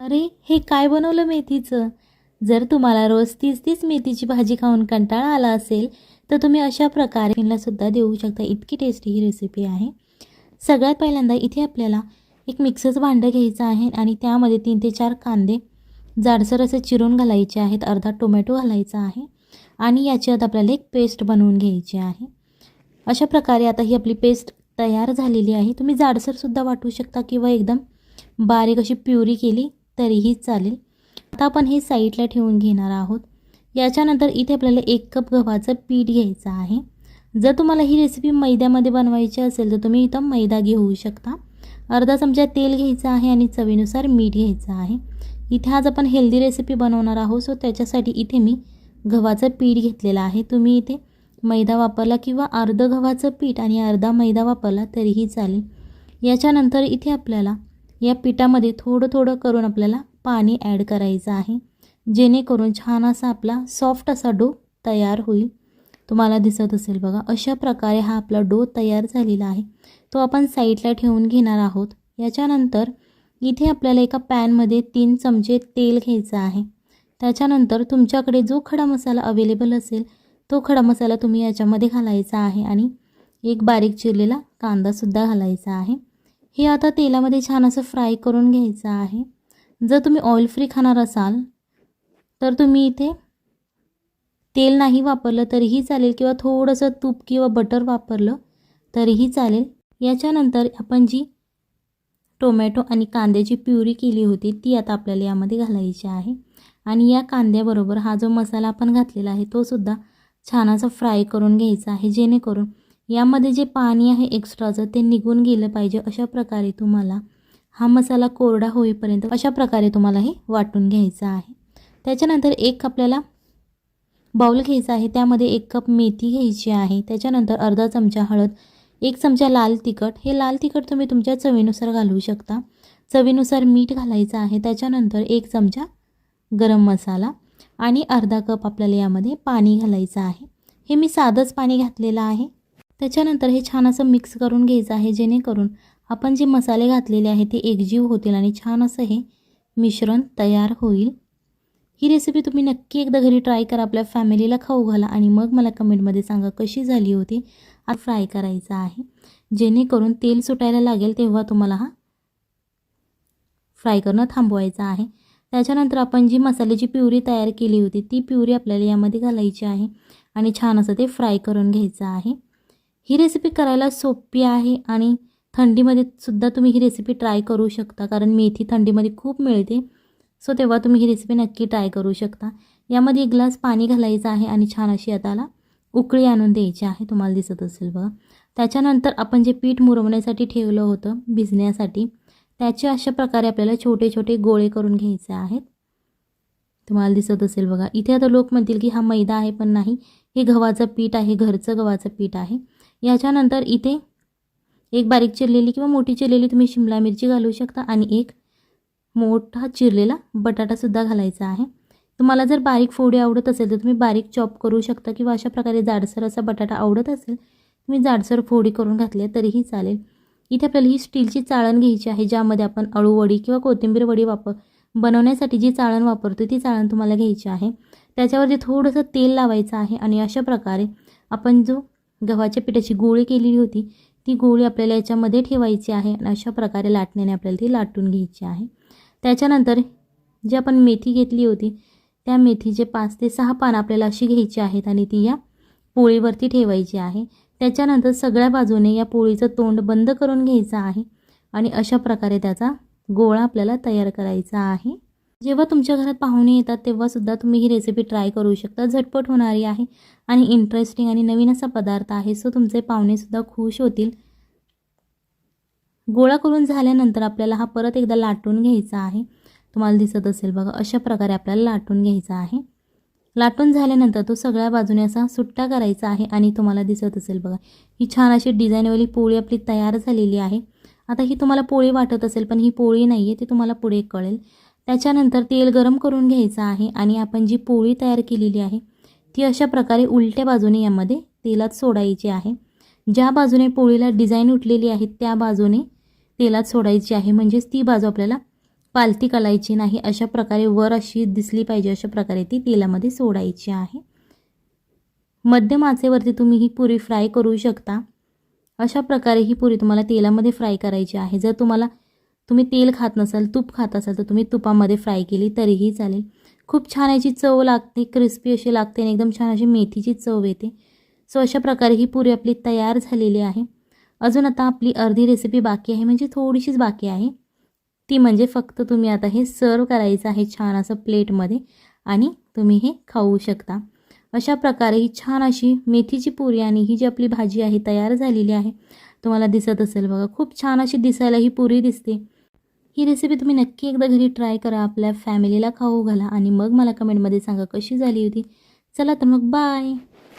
अरे हे काय बनवलं मेथीचं? जर तुम्हाला रोज तीच तीच मेथीची भाजी खाऊन कंटाळा आला असेल तर तुम्ही अशा प्रकारे सुद्धा देऊ शकता. इतकी टेस्टी ही रेसिपी आहे. सगळ्यात पहिल्यांदा इथे आपल्याला एक मिक्सरचं भांडं घ्यायचं आहे आणि त्यामध्ये तीन ते चार कांदे जाडसर असे चिरून घालायचे आहेत. अर्धा टोमॅटो घालायचा आहे आणि याच्यात आपल्याला एक पेस्ट बनवून घ्यायची आहे. अशा प्रकारे आता ही आपली पेस्ट तयार झालेली आहे. तुम्ही जाडसरसुद्धा वाटू शकता किंवा एकदम बारीक अशी प्युरी केली तरीही चालेल. आता आपण हे साईडला ठेवून घेणार आहोत. याच्यानंतर इथे आपल्याला एक कप गव्हाचं पीठ घ्यायचं आहे. जर तुम्हाला ही रेसिपी मैद्यामध्ये बनवायची असेल तर तुम्ही इथं मैदा घेऊ शकता. अर्धा चमचा तेल घ्यायचं आहे आणि चवीनुसार मीठ घ्यायचं आहे. इथे आज आपण हेल्दी रेसिपी बनवणार आहोत सो त्याच्यासाठी इथे मी गव्हाचं पीठ घेतलेलं आहे. तुम्ही इथे मैदा वापरला किंवा अर्धं गव्हाचं पीठ आणि अर्धा मैदा वापरला तरीही चालेल. याच्यानंतर इथे आपल्याला या पिठामध्ये थोडं थोडं करून आपल्याला पाणी ॲड करायचं आहे. जेणेकरून छान असा आपला सॉफ्ट असा डो तयार होईल. तुम्हाला दिसत असेल बघा अशा प्रकारे हा आपला डो तयार झालेला आहे. तो आपण साईडला ठेवून घेणार आहोत. याच्यानंतर इथे आपल्याला एका पॅनमध्ये तीन चमचे तेल घ्यायचं आहे. त्याच्यानंतर तुमच्याकडे जो खडा मसाला अवेलेबल असेल तो खडा मसाला तुम्ही याच्यामध्ये घालायचा आहे आणि एक बारीक चिरलेला कांदासुद्धा घालायचा आहे. हे आता तेलामध्ये छान असं फ्राय करून घ्यायचं आहे. जर तुम्ही ऑइल फ्री खाणार असाल तर तुम्ही इथे तेल नाही वापरलं तरीही चालेल किंवा थोडंसं तूप किंवा बटर वापरलं तरीही चालेल. याच्यानंतर आपण जी टोमॅटो आणि कांद्याची प्युरी केली होती ती आता आपल्याला यामध्ये घालायची आहे. आणि या कांद्याबरोबर हा जो मसाला आपण घातलेला आहे तो सुद्धा छान असा फ्राय करून घ्यायचा आहे जेणेकरून यामध्ये जे पाणी आहे एक्स्ट्राचं ते निघून गेलं पाहिजे अशा प्रकारे तुम्हाला हा मसाला कोरडा होईपर्यंत अशा प्रकारे तुम्हाला हे वाटून घ्यायचं आहे. त्याच्यानंतर एक आपल्याला बाऊल घ्यायचा आहे. त्यामध्ये एक कप मेथी घ्यायची आहे. त्याच्यानंतर अर्धा चमचा हळद एक चमचा लाल तिखट. हे लाल तिखट तुम्ही तुमच्या चवीनुसार घालू शकता. चवीनुसार मीठ घालायचं आहे. त्याच्यानंतर एक चमचा गरम मसाला आणि अर्धा कप आपल्याला यामध्ये पाणी घालायचं आहे. हे मी साधंच पाणी घातलेलं आहे. त्याच्यानंतर हे छान असं मिक्स करून घ्यायचं आहे जेणेकरून आपण जे मसाले घातलेले आहे ते एकजीव होतील आणि छान असं हे मिश्रण तयार होईल. ही रेसिपी तुम्ही नक्की एकदा घरी ट्राय करा आपल्या फॅमिलीला खाऊ घाला आणि मग मला कमेंटमध्ये सांगा कशी झाली होती. आता फ्राय करायचा आहे. जेणेकरून तेल सुटायला लागेल तेव्हा तुम्हाला हा फ्राय करणं थांबवायचं आहे. त्याच्यानंतर आपण जी मसाल्याची प्युरी तयार केली होती ती प्युरी आपल्याला यामध्ये घालायची आहे आणि छान असं ते फ्राय करून घ्यायचं आहे. ही रेसिपी करायला सोपी आहे आणि थंडीमध्ये सुद्धा तुम्ही ही रेसिपी ट्राय करू शकता कारण मेथी थंडीमध्ये खूप मिळते. सो तेव्हा तुम्ही ही रेसिपी नक्की ट्राय करू शकता. यामध्ये एक ग्लास पाणी घालायचं आहे आणि छान अशी आताला उकळी आणून द्यायची आहे. तुम्हाला दिसत असेल बघा. त्याच्यानंतर आपण जे पीठ मुरवण्यासाठी ठेवलं होतं भिजण्यासाठी त्याचे अशा प्रकारे आपल्याला छोटे छोटे गोळे करून घ्यायचे आहेत. तुम्हाला दिसत असेल बघा. इथे आता लोक म्हणतील की हा मैदा आहे पण नाही. हे गव्हाचं पीठ आहे घरचं गव्हाचं पीठ आहे. याच्यानंतर इथे एक बारीक चिरलेली किंवा मोठी चिरलेली तुम्ही शिमला मिरची घालू शकता आणि एक मोठा चिरलेला बटाटासुद्धा घालायचा आहे. तुम्हाला जर बारीक फोडी आवडत असेल तर तुम्ही बारीक चॉप करू शकता किंवा अशा प्रकारे जाडसर असा बटाटा आवडत असेल तुम्ही जाडसर फोडी करून घातल्या तरीही चालेल. इथे आपल्याला ही स्टीलची चाळण घ्यायची आहे ज्यामध्ये आपण अळूवडी किंवा कोथिंबीर वडी वापर बनवण्यासाठी जी चाळण वापरतो ती चाळण तुम्हाला घ्यायची आहे. त्याच्यावरती थोडंसं तेल लावायचं आहे आणि अशा प्रकारे आपण जो गव्हाच्या पिठाची गोळी केलेली होती ती गोळी आपल्याला याच्यामध्ये ठेवायची आहे आणि अशा प्रकारे लाटण्याने आपल्याला ती लाटून घ्यायची आहे. त्याच्यानंतर जी आपण मेथी घेतली होती त्या मेथीचे पाच ते सहा पानं आपल्याला अशी घ्यायची आहेत आणि ती या पोळीवरती ठेवायची आहे. त्याच्यानंतर सगळ्या बाजूने या पोळीचं तोंड बंद करून घ्यायचं आहे आणि अशा प्रकारे त्याचा गोळा आपल्याला तयार करायचा आहे. जेव्हा तुमच्या घरात पाहुणे येतात तेव्हासुद्धा तुम्ही ही रेसिपी ट्राय करू शकता. झटपट होणारी आहे आणि इंटरेस्टिंग आणि नवीन असा पदार्थ आहे सो तुमचे पाहुणेसुद्धा खुश होतील. गोळा करून झाल्यानंतर आपल्याला हा परत एकदा लाटून घ्यायचा आहे. तुम्हाला दिसत असेल बघा अशा प्रकारे आपल्याला लाटून घ्यायचा आहे. लाटून झाल्यानंतर तो सगळ्या बाजूने असा सुट्टा करायचा आहे आणि तुम्हाला दिसत असेल बघा ही छान अशी डिझाईनवाली पोळी आपली तयार झालेली आहे. आता ही तुम्हाला पोळी वाटत असेल पण ही पोळी नाही आहे ती तुम्हाला पुढे कळेल. त्याच्यानंतर तेल गरम करून घ्यायचं आहे आणि आपण जी पोळी तयार केलेली आहे ती अशा प्रकारे उलट्या बाजूने यामध्ये तेलात सोडायची आहे. ज्या बाजूने पोळीला डिझाईन उठलेली आहे त्या बाजूने तेलात सोडायची आहे. म्हणजेच ती बाजू आपल्याला पालती कलायची नाही अशा प्रकारे वर अशी दिसली पाहिजे अशा प्रकारे ती तेलामध्ये सोडायची आहे. मध्यम आचेवरती तुम्ही ही पुरी फ्राय करू शकता. अशा प्रकारे ही पुरी तुम्हाला तेलामध्ये फ्राय करायची आहे. जर तुम्हाला तुम्ही तेल खात नसाल तूप खात असाल तर तुम्ही तुपामध्ये फ्राय केली तरीही चालेल. खूप छान याची चव लागते क्रिस्पी अशी लागते आणि एकदम छान अशी मेथीची चव येते. सो अशा प्रकारे ही पुरी आपली तयार झालेली आहे. अजून आता आपली अर्धी रेसिपी बाकी आहे म्हणजे थोडीशीच बाकी आहे. ती म्हणजे फक्त तुम्ही आता हे सर्व करायचं आहे छान असं प्लेटमध्ये आणि तुम्ही हे खाऊ शकता. अशा प्रकारे ही छान अशी मेथीची पुरी आणि ही जी आपली भाजी आहे तयार झालेली आहे. तुम्हाला दिसत असेल बघा खूप छान अशी दिसायला ही पुरी दिसते. ही रेसिपी तुम्ही नक्की एकदा घरी ट्राय करा आपल्या फॅमिलीला खाऊ घाला आणि मग मला कमेंटमध्ये सांगा कशी झाली होती. चला तर मग बाय